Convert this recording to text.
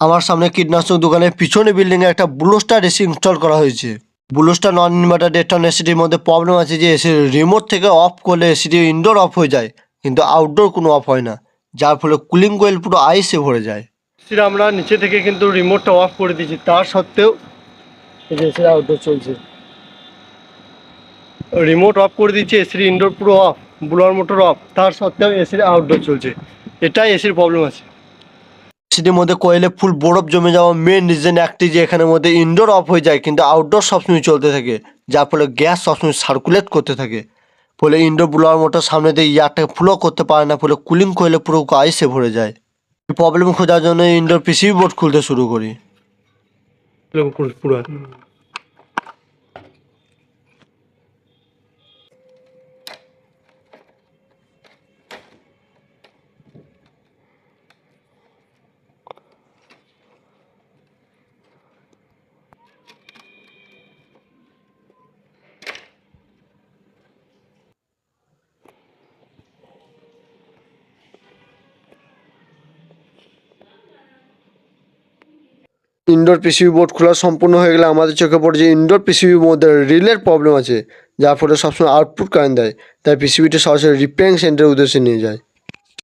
আমার সামনে কীটনাশক দোকানের পিছনে বিল্ডিংয়ে একটা ব্লুস্টার এসি ইনস্টল করা হয়েছে। ব্লুস্টার নন ইনভার্টার ডেটন এসিটির মধ্যে প্রবলেম আছে যে এসির রিমোট থেকে অফ করলে এসিটি ইনডোর অফ হয়ে যায়, কিন্তু আউটডোর কোনো অফ হয় না, যার ফলে কুলিং কোয়েল পুরো আইসে ভরে যায়। এসির আমরা নিচে থেকে কিন্তু রিমোটটা অফ করে দিয়েছি, তার সত্ত্বেও এই যে এসির আউটডোর চলছে। রিমোট অফ করে দিচ্ছি এসির ইনডোর পুরো অফ ব্লোয়ার মোটর অফ তার সত্ত্বেও এসির আউটডোর চলছে। এটাই এসির প্রবলেম আছে। এসিটির মধ্যে কয়েলে ফুল বরফ জমে যাওয়া মেন রিজেন একটি যে এখানে মধ্যে ইনডোর অফ হয়ে যায়, কিন্তু আউটডোর সবসময় চলতে থাকে, যার ফলে গ্যাস সবসময় সার্কুলেট করতে থাকে। ফলে ইনডোর ব্লোয়ার মোটর সামনে দিয়ে ইয়ারটাকে ফ্লো করতে পারে না, ফলে কুলিং কয়েলে পুরো আইসে ভরে যায়। প্রবলেম খোঁজার জন্য ইনডোর পিসিবি বোর্ড খুলতে শুরু করি পুরো ইনডোর পিসিবি বোর্ড খোলা সম্পূর্ণ হয়ে গেলে আমাদের চোখে পড়ে যে ইনডোর পিসিবির মধ্যে রিলের প্রবলেম আছে যার ফলে সবসময় আউটপুট কারেন্ট দেয়। তাই পিসিবিটা সরাসরি রিপেয়ারিং সেন্টারের উদ্দেশ্যে নিয়ে যায়।